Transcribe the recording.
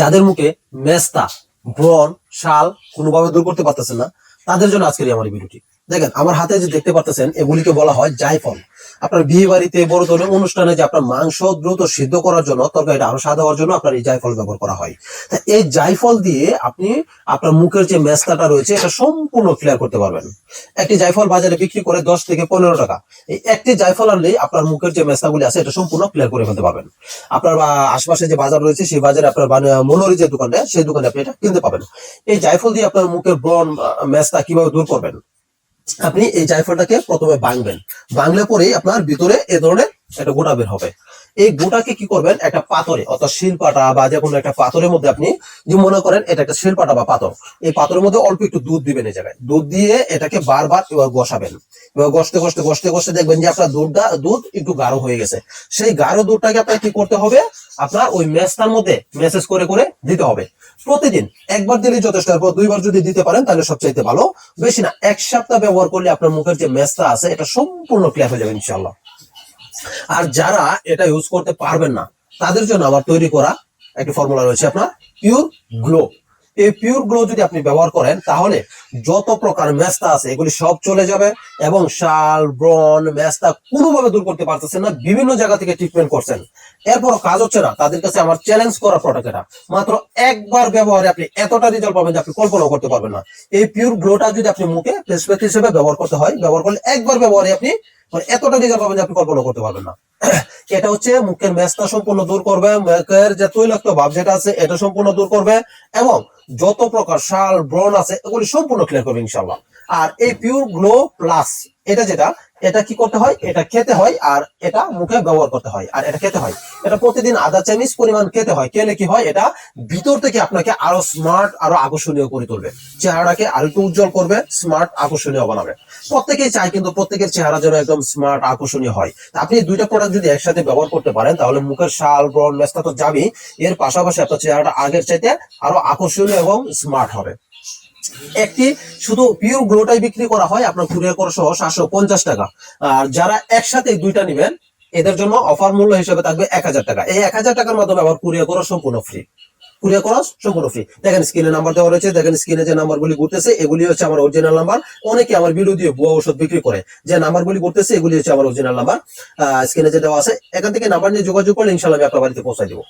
যাদের মুখে মেস্তা ব্রণ শাল কোনোভাবে দূর করতে পারতেছেন না, তাদের জন্য আজকের আমার ভিডিওটি। দেখেন, আমার হাতে যে দেখতে পারতেছেন, এগুলিকে বলা হয় জায়ফল আপনার বিয়ে বাড়িতে বড় ধরনের অনুষ্ঠানে যে আপনার মাংস দ্রুত সিদ্ধ করার জন্য, তরকারিটা আরও স্বাদ হওয়ার জন্য আপনার এই জায়ফল ব্যবহার করা হয়। তা এই জায়ফল দিয়ে আপনি আপনার মুখের যে মেস্তাটা রয়েছে, এটা সম্পূর্ণ ক্লিয়ার করতে পারবেন। একটি জায়ফল বাজারে বিক্রি করে দশ থেকে পনেরো টাকা। এই একটি জায়ফল আনলেই আপনার মুখের যে মেস্তাগুলি আছে, এটা সম্পূর্ণ ক্লিয়ার করে ফেলতে পারবেন। আপনার আশপাশে যে বাজার রয়েছে, সেই বাজারে আপনার মনোরি যে দোকানটা, সেই দোকানে আপনি এটা কিনতে পাবেন। এই জায়ফল দিয়ে আপনার মুখের ব্রণ মেস্তা কীভাবে দূর করবেন? আপনি এই জায়ফলটাকে প্রথমে বাঙবেন বাংলা পরেই আপনার ভিতরে এ ধরনের একটা গোটা বের হবে। এই গোটাকে কি করবেন? একটা পাথরে, অর্থাৎ শিলপাটা বা যে কোনো একটা পাথরের মধ্যে আপনি যে মনে করেন এটা একটা শিলপাটা বা পাথর, এই পাথরের মধ্যে অল্প একটু দুধ দিবেন এই জায়গায় দুধ দিয়ে এটাকে বারবার এবার ঘষাবেন। এবার ঘষতে ঘষতে ঘষতে ঘষতে দেখবেন যে আপনার দুধটা, দুধ একটু গাঢ় হয়ে গেছে। সেই গাঢ় দুধটাকে আপনার কি করতে হবে? আপনার ওই মেসটার মধ্যে মেসেজ করে করে দিতে হবে। প্রতিদিন একবার দিলে যথেষ্ট, এরপর দুইবার যদি দিতে পারেন তাহলে সবচাইতে ভালো। বেশি না, এক সপ্তাহ ব্যবহার করলে আপনার মুখের যে মেসটা আছে, এটা সম্পূর্ণ ক্লিয়ার হয়ে যাবে ইনশাল্লাহ আর যারা এটা ইউজ করতে পারবেন না, তাদের জন্য আবার তৈরি করা একটি ফর্মুলা রয়েছে আপনার পিওর গ্লো এই পিওর গ্লো যদি আপনি ব্যবহার করেন, তাহলে যত প্রকার মেস্তা আছে, এগুলি সব চলে যাবে এবং শাল ব্রন মেস্তা কোনোভাবে দূর করতে পারতেছেন না, বিভিন্ন জায়গা থেকে ট্রিটমেন্ট করছেন। এরপরও কাজ হচ্ছে না, তাদের কাছে আমার চ্যালেঞ্জ করা প্রোডাক্ট এটা। মাত্র একবার ব্যবহারে আপনি এতটা রেজাল্ট পাবেন যে আপনি কল্পনা করতে পারবেন না। এই পিওর গ্লোটা যদি আপনি মুখে ফেস হিসেবে ব্যবহার করতে হয়, ব্যবহার করলে একবার ব্যবহারে আপনি মানে এতটা রেজাল্ট পাবেন যে আপনি কল্পনা করতে পারবেন না। এটা হচ্ছে মুখের মেস্তা সম্পূর্ণ দূর করবে, মুখের যে তৈলাক্ত ভাব যেটা আছে, এটা সম্পূর্ণ দূর করবে এবং যত প্রকার শাল, ব্রণ আছে, এগুলি সম্পূর্ণ ক্লিয়ার করবে ইনশাল্লাহ আর এই পিওর গ্লো প্লাস এটা যেটা, এটা কি করতে হয়? এটা খেতে হয় আর এটা মুখে ব্যবহার করতে হয় আর এটা খেতে হয়। এটা প্রতিদিন আধা চামিচ পরিমাণ খেতে হয়। খেলে কি হয়? এটা ভিতর থেকে আপনাকে আরও স্মার্ট আরও আকর্ষণীয় করে তুলবে। চেহারাটাকে আরও উজ্জ্বল করবে স্মার্ট আকর্ষণীয় বানাবে। প্রত্যেকেই চায় কিন্তু প্রত্যেকের চেহারা যেন একদম স্মার্ট আকর্ষণীয় হয়। আপনি দুইটা প্রোডাক্ট যদি একসাথে ব্যবহার করতে পারেন, তাহলে মুখের শাল ব্রণ মেস্তা তো যাবেই। এর পাশাপাশি আপনার চেহারাটা আগের চাইতে আরও আকর্ষণীয় এবং স্মার্ট হবে। একটি শুধু পিওর গ্লোটাই বিক্রি করা হয়, আপনার কুরিয়ার করা সহ সাতশো পঞ্চাশ টাকা। আর যারা একসাথে দুইটা নেবেন, এদের জন্য অফার মূল্য হিসেবে থাকবে এক হাজার টাকা। এই এক হাজার টাকার মাধ্যমে আবার কুরিয়ার করা সম্পূর্ণ ফ্রি সম্পূর্ণ ফ্রি দেখেন স্ক্রিনে নাম্বার দেওয়া রয়েছে, দেখেন স্ক্রিনে যে ঘুরতেছে, এগুলি হচ্ছে আমার অরিজিনাল নাম্বার অনেকে আমার ভিডিও দিয়ে ভুয়া ওষুধ বিক্রি করে। যে নাম্বারগুলি ঘুরতেছে, এগুলি হচ্ছে আমার অরিজিনাল নাম্বার স্ক্রিনে যে দেওয়া আছে, এখান থেকে নাম্বার নিয়ে যোগাযোগ করলে ইনশাল্লাহ আমি আপনার বাড়িতে পৌঁছাই দেবো।